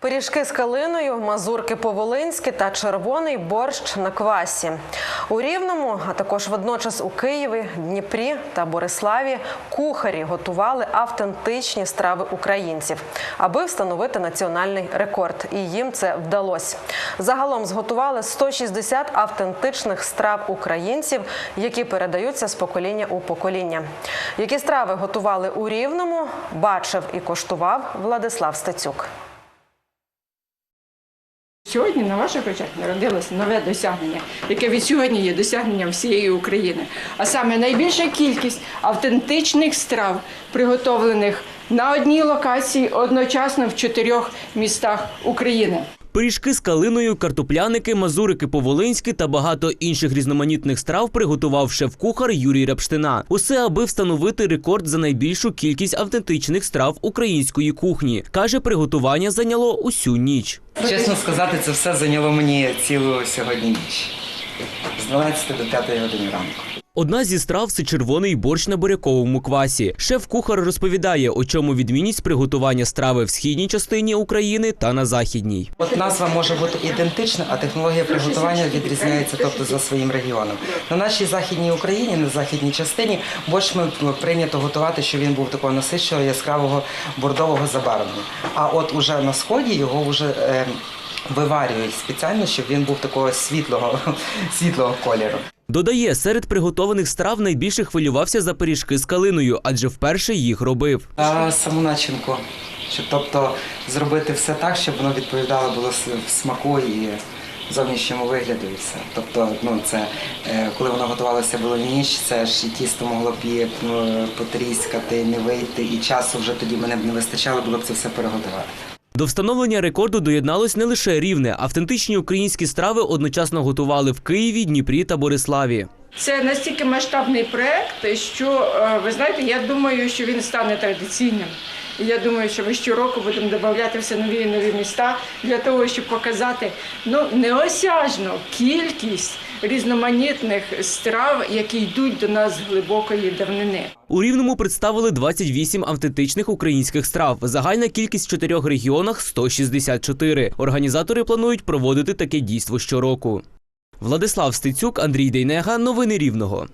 Пиріжки з калиною, мазурки по-волинськи та червоний борщ на квасі. У Рівному, а також водночас у Києві, Дніпрі та Бориславі кухарі готували автентичні страви українців, аби встановити національний рекорд. І їм це вдалося. Загалом зготували 160 автентичних страв українців, які передаються з покоління у покоління. Які страви готували у Рівному, бачив і коштував Владислав Стецюк. Сьогодні на ваших очах народилося нове досягнення, яке від сьогодні є досягненням всієї України. А саме найбільша кількість автентичних страв, приготовлених на одній локації одночасно в чотирьох містах України. Пиріжки з калиною, картопляники, мазурики по-волинськи та багато інших різноманітних страв приготував шеф-кухар Юрій Рапштина. Усе аби встановити рекорд за найбільшу кількість автентичних страв української кухні. Каже, приготування зайняло усю ніч. Чесно сказати, це все зайняло мені цілу сьогодні ніч. З 12 до 5 години ранку. Одна зі страв це червоний борщ на буряковому квасі. Шеф-кухар розповідає, у чому відмінність приготування страви в східній частині України та на західній. От назва може бути ідентична, а технологія приготування відрізняється тобто за своїм регіоном. На нашій західній Україні, на західній частині, борщ ми прийнято готувати, щоб він був такого насиченого, яскравого бордового забарвлення. А от уже на сході його вже е, виварюють спеціально, щоб він був такого світлого, світлого кольору. Додає, серед приготованих страв найбільше хвилювався за пиріжки з калиною, адже вперше їх робив. А саму начинку, щоб тобто зробити все так, щоб воно відповідало було в смаку і зовнішньому вигляду і все. Тобто, ну це е, коли воно готувалося було ніч, це ж і тісто могло б потріскати, не вийти, і часу вже тоді мене б не вистачало, було б це все переготувати. До встановлення рекорду доєдналось не лише рівне. Автентичні українські страви одночасно готували в Києві, Дніпрі та Бориславі. Це настільки масштабний проект, що е, ви знаєте, я думаю, що він стане традиційним. І я думаю, що ми щороку будемо додати все нові і нові міста для того, щоб показати ну неосяжну кількість різноманітних страв, які йдуть до нас з глибокої давнини. У Рівному представили 28 автентичних українських страв. Загальна кількість в чотирьох регіонах 164. Організатори планують проводити таке дійство щороку. Владислав Стецюк, Андрій Дейнега. Новини Рівного.